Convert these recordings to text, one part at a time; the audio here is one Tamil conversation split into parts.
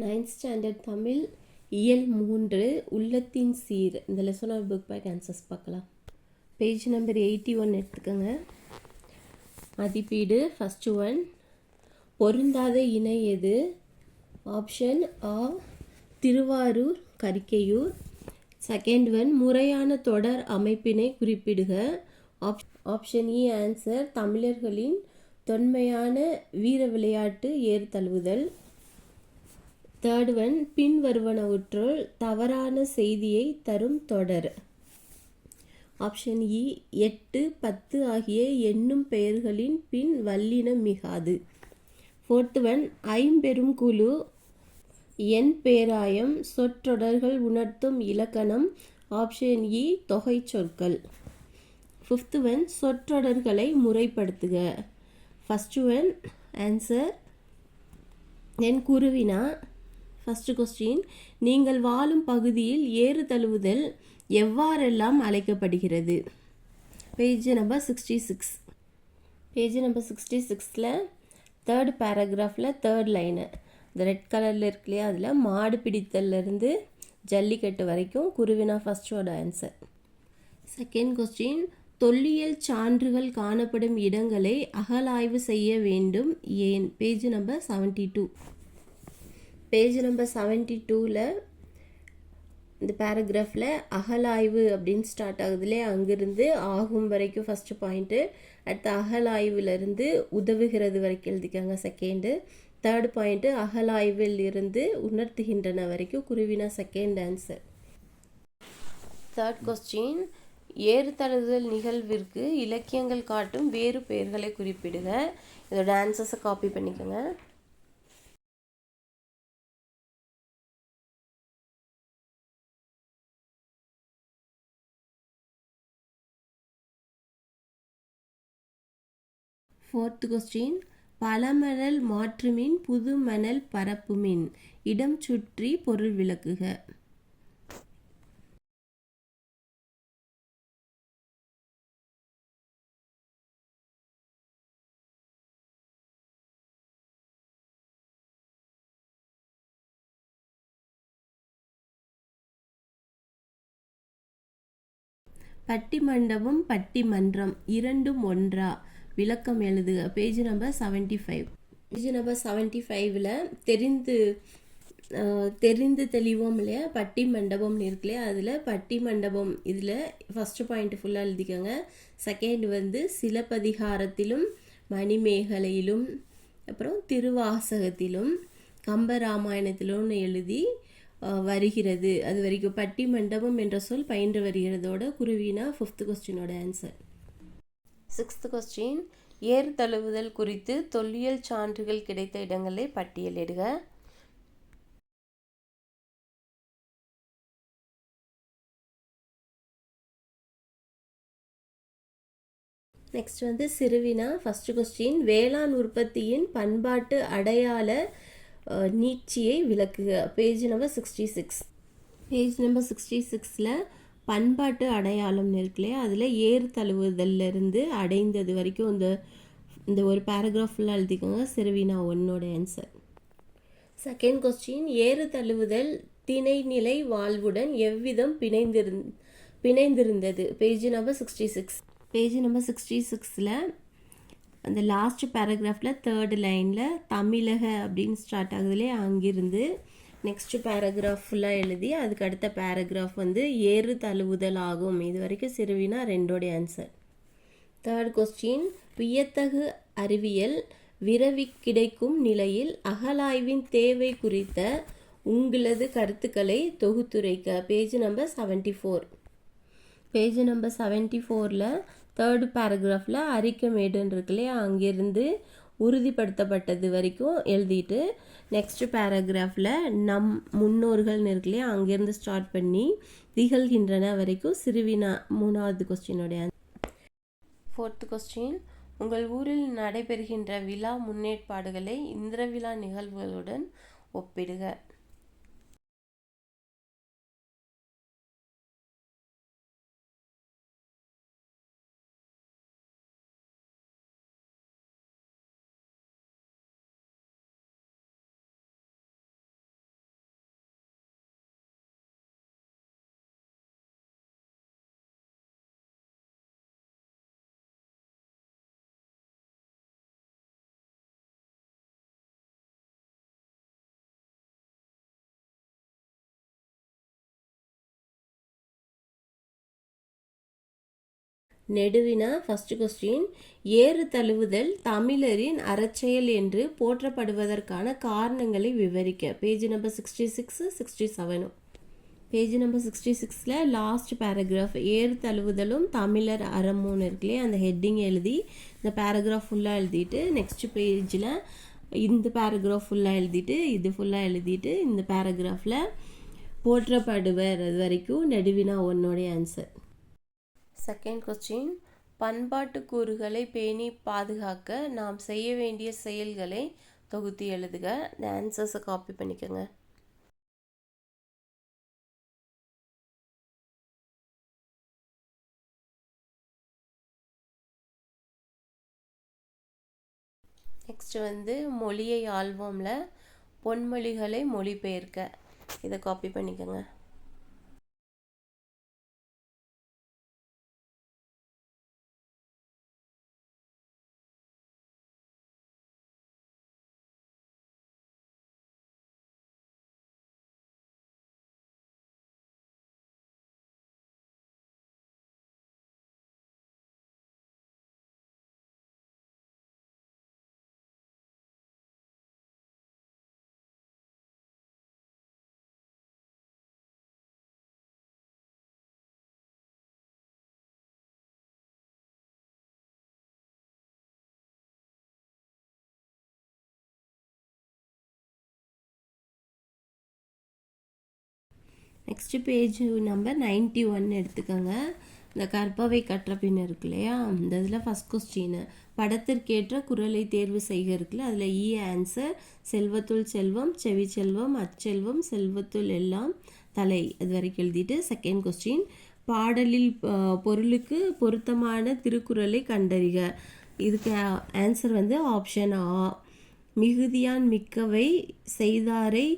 நைன்த் ஸ்டாண்டர்ட் தமிழ் இயல் மூன்று உள்ளத்தின் சீர். இந்த lesson of book back answers பார்க்கலாம். பேஜ் நம்பர் எயிட்டி ஒன் எடுத்துக்கோங்க. மதிப்பீடு ஃபஸ்ட்டு ஒன் பொருந்தாத இணை எது? ஆப்ஷன் ஆ திருவாரூர் கரிக்கையூர். செகண்ட் ஒன் முறையான தொடர் அமைப்பினை குறிப்பிடுக. ஆப் ஆப்ஷன் இ ஆன்சர் தமிழர்களின் தொன்மையான வீர விளையாட்டு ஏறு தழுவுதல் தேர்ட் ஒன் பின்வருவனவற்றுள் தவறான செய்தியை தரும் தொடர். ஆப்ஷன் இ எட்டு பத்து ஆகிய எண்ணும் பெயர்களின் பின் வல்லினம் மிகாது. ஃபோர்த் ஒன் ஐம்பெரும் குழு எண் பேராயம் சொற்றொடர்கள் உணர்த்தும் இலக்கணம் ஆப்ஷன் e, இ தொகை சொற்கள். ஃபிஃப்த் ஒன் சொற்றொடர்களை முறைப்படுத்துக. ஃபஸ்ட்டு ஒன் ஆன்சர் என் குருவினா ஃபஸ்ட்டு கொஸ்டின் நீங்கள் வாழும் பகுதியில் ஏறு தழுவுதல் எவ்வாறெல்லாம் அழைக்கப்படுகிறது? Page number sixty six page number sixty சிக்ஸில் தேர்ட் பேராகிராஃபில் தேர்ட் லைனு இந்த ரெட் கலரில் இருக்கு இல்லையா? அதில் மாடு பிடித்தல்லேருந்து ஜல்லிக்கட்டு வரைக்கும் குருவினா ஃபஸ்ட்டோட ஆன்சர் செகண்ட் கொஸ்டின் தொல்லியல் சான்றுகள் காணப்படும் இடங்களை அகலாய்வு செய்ய வேண்டும். ஏன்? Page number seventy two page number seventy டூவில் இந்த பேராகிராஃபில் அகலாய்வு அப்படின்னு ஸ்டார்ட் ஆகுதுலே அங்கேருந்து ஆகும் வரைக்கும் ஃபஸ்ட்டு பாயிண்ட்டு அடுத்து அகலாய்வுலேருந்து உதவுகிறது வரைக்கும் எழுதிக்காங்க செகண்டு தேர்ட் பாயிண்ட்டு அகலாய்வில் இருந்து உணர்த்துகின்றன வரைக்கும் குருவினா செகண்ட் ஆன்சர் தேர்ட் கொஸ்டின் ஏறுதழுதல் நிகழ்விற்கு இலக்கியங்கள் காட்டும் வேறு பெயர்களை குறிப்பிடுக. இதோட ஆன்சர்ஸை காப்பி பண்ணிக்கோங்க. ஃபோர்த் கொஸ்டின் பழமணல் மாற்றுமின் புது மணல் பரப்புமின். இடம் சுற்றி பொருள் விளக்குக. பட்டிமண்டபம் பட்டிமன்றம் இரண்டும் ஒன்றா. விளக்கம் எழுதுக page number seventy five page number seventy ஃபைவ்ல தெரிந்து தெரிந்து தெளிவோம் இல்லையா? பட்டி மண்டபம்னு இருக்கு இல்லையா அதில் பட்டி மண்டபம் இதில் ஃபஸ்ட்டு பாயிண்ட் ஃபுல்லாக எழுதிக்கோங்க. செகண்ட் வந்து சிலப்பதிகாரத்திலும் மணிமேகலையிலும் அப்புறம் திருவாசகத்திலும் கம்பராமாயணத்திலும் எழுதி வருகிறது. அது வரைக்கும் பட்டி மண்டபம் என்ற சொல் பயின்று வருகிறதோட குருவினா ஃபிஃப்த் கொஸ்டினோட ஆன்சர் சிக்ஸ்த் கொஸ்டின் ஏர் தழுவுதல் குறித்து தொல்லியல் சான்றுகள் கிடைத்த இடங்களை பட்டியலிடுக நெக்ஸ்ட் வந்து சிறுவினா ஃபஸ்ட்டு கொஸ்டின் வேளாண் உற்பத்தியின் பண்பாட்டு அடையாள நீட்சியை விளக்குக. Page number sixty six page number sixty சிக்ஸில் பண்பாட்டு அடையாளம் இருக்கு இல்லையா அதில் ஏர் தழுவுதல்லேருந்து அடைந்தது வரைக்கும் இந்த இந்த ஒரு பேராகிராஃப் ஃபுல்லாக எழுதிக்கோங்க. சிறுவினா ஒன்னோட ஆன்சர் செகண்ட் கொஸ்டின் ஏறு தழுவுதல் திணைநிலை வாழ்வுடன் எவ்விதம் பிணைந்திருந் பிணைந்திருந்தது? Page number sixty six page number sixty சிக்ஸில் அந்த லாஸ்ட் பேராகிராஃபில் தேர்டு லைனில் தமிழக அப்படின்னு ஸ்டார்ட் ஆகுதுலே அங்கிருந்து நெக்ஸ்ட்டு பேராகிராஃப் ஃபுல்லாக எழுதி அதுக்கு அடுத்த பேராகிராஃப் வந்து ஏறு தழுவுதல் ஆகும். இது வரைக்கும் சிறுவினா ரெண்டோடைய ஆன்சர் தேர்ட் கொஸ்டின் வியத்தகு அறிவியல் விரவி கிடைக்கும் நிலையில் அகலாய்வின் தேவை குறித்த உங்களது கருத்துக்களை தொகுத்துரைக்க. Page number seventy four page number seventy ஃபோரில் தேர்டு பேராகிராஃபில் அரிக்கமேடுன்னு இருக்கு இல்லையா? அங்கேருந்து உறுதிப்படுத்தப்பட்டது வரைக்கும் எழுதிட்டு நெக்ஸ்ட் பேராகிராஃபில் நம் முன்னோர்கள்னு இருக்கு இல்லையா அங்கேருந்து ஸ்டார்ட் பண்ணி திகழ்கின்றன வரைக்கும் சிறுவினா மூணாவது கொஸ்டினுடைய ஃபோர்த் கொஸ்டின் உங்கள் ஊரில் நடைபெறுகின்ற விழா முன்னேற்பாடுகளை இந்திர விழா நிகழ்வுகளுடன் ஒப்பிடுக. நெடுவினா ஃபஸ்ட் கொஸ்டின் ஏறு தழுவுதல் தமிழரின் அறச்செயல் என்று போற்றப்படுவதற்கான காரணங்களை விவரிக்க. Page number sixty six sixty செவனும் page number sixty சிக்ஸில் லாஸ்ட் பேராகிராஃப் ஏறு தழுவுதலும் தமிழர் அறமும் இருக்குல்லையே? அந்த ஹெட்டிங் எழுதி இந்த பேராகிராஃப் ஃபுல்லாக எழுதிட்டு நெக்ஸ்ட் பேஜில் இந்த பேராகிராஃப் ஃபுல்லாக எழுதிட்டு இது ஃபுல்லாக எழுதிட்டு இந்த பேராகிராஃபில் போற்றப்படுவர். அது வரைக்கும் நெடுவினா ஒன்னோடைய ஆன்சர் செகண்ட் கொஸ்டின் பண்பாட்டு கூறுகளை பேணி பாதுகாக்க நாம் செய்ய வேண்டிய செயல்களை தொகுத்து எழுதுக. இந்த ஆன்சர்ஸை காப்பி பண்ணிக்கோங்க. நெக்ஸ்ட் வந்து மொழியை ஆல்பமில் பொன்மொழிகளை மொழிபெயர்க்க. இதை காப்பி பண்ணிக்கோங்க. Next page number ninety one எடுத்துக்கோங்க. இந்த கற்பவை கற்ற பின் இருக்கு இல்லையா? இந்த இதில் ஃபஸ்ட் கொஸ்டின் படத்திற்கேற்ற குரலை தேர்வு செய்க இருக்குல்ல? அதில் e இ ஆன்சர் செல்வத்துள் செல்வம் செவி செல்வம் அச்செல்வம் செல்வத்துள் எல்லாம் தலை. அது வரைக்கும் எழுதிட்டு செகண்ட் கொஸ்டின் பாடலில் பொருளுக்கு பொருத்தமான திருக்குறளை கண்டறிக. இதுக்கு ஆன்சர் வந்து ஆப்ஷன் ஆ மிகுதியான் மிக்கவை செய்தாரை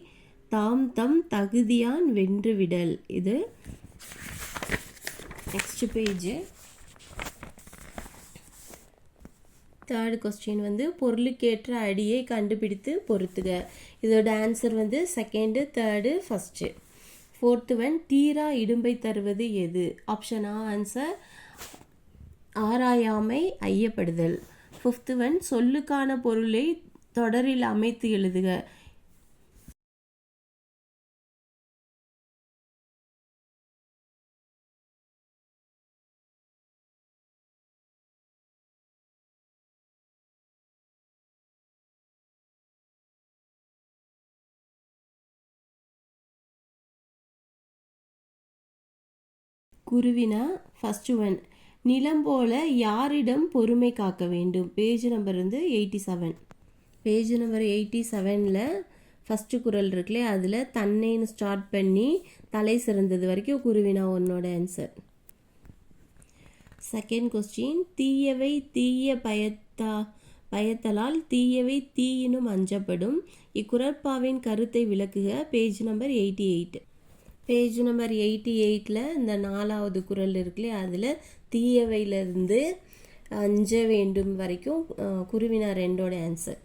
தாம் தம் தகுதியான் வென்றுவிடல் இது நெக்ஸ்ட் பேஜு தேர்ட் கொஸ்டின் வந்து பொருளுக்கேற்ற அடியை கண்டுபிடித்து பொறுத்துக இதோட ஆன்சர் வந்து second third first fourth one தீரா இடும்பை தருவது எது? ஆப்ஷன் ஆ ஆன்சர் ஆராயாமை ஐயப்படுதல். ஃபிஃப்த்து ஒன் சொல்லுக்கான பொருளை தொடரில் அமைத்து எழுதுக. குருவினா ஃபஸ்ட்டு ஒன் நிலம் போல யாரிடம் பொறுமை காக்க வேண்டும்? பேஜ் நம்பர் வந்து eighty seven page number eighty செவனில் ஃபஸ்ட்டு குரல் இருக்குல்லே அதில் தன்னைன்னு ஸ்டார்ட் பண்ணி தலை சிறந்தது வரைக்கும் குருவினா உன்னோட ஆன்சர் செகண்ட் கொஸ்டின் தீயவை தீய பயத்தா பயத்தலால் தீயவை தீயினும் அஞ்சப்படும். இக்குரற்பாவின் கருத்தை விளக்குக. Page number eighty eight page number eighty எயிட்டில் இந்த நாலாவது குரல் இருக்குல்லையே அதில் தீயவையிலிருந்து அஞ்ச வேண்டும் வரைக்கும் குருவினா ரெண்டோட ஆன்சர்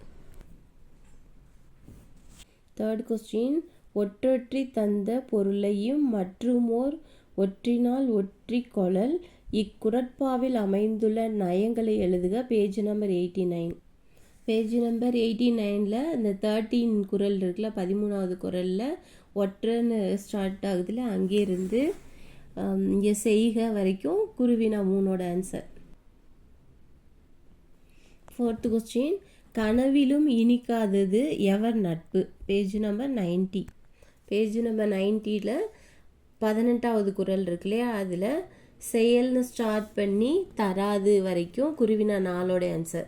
தேர்ட் கொஸ்டின் ஒற்றொற்றி தந்த பொருளையும் மற்றுமோர் ஒற்றினால் ஒற்றி கொழல் இக்குரட்பாவில் அமைந்துள்ள நயங்களை எழுதுக. Page number eighty nine. Page number eighty நைனில் இந்த தேர்ட்டீன் குரல் இருக்குல்ல பதிமூணாவது குரலில் ஒற்றன்னு ஸ்டார்ட் ஆகுதுல அங்கேருந்து இங்கே செய்க வரைக்கும் குருவினா மூணோட ஆன்சர் ஃபோர்த்து கொஸ்டின் கனவிலும் இனிக்காதது எவர் நட்பு? Page number ninety page number நைன்ட்டியில் பதினெட்டாவது குரல் இருக்கு இல்லையா? அதில் செயல்னு ஸ்டார்ட் பண்ணி தராது வரைக்கும் குருவினா நாளோட ஆன்சர்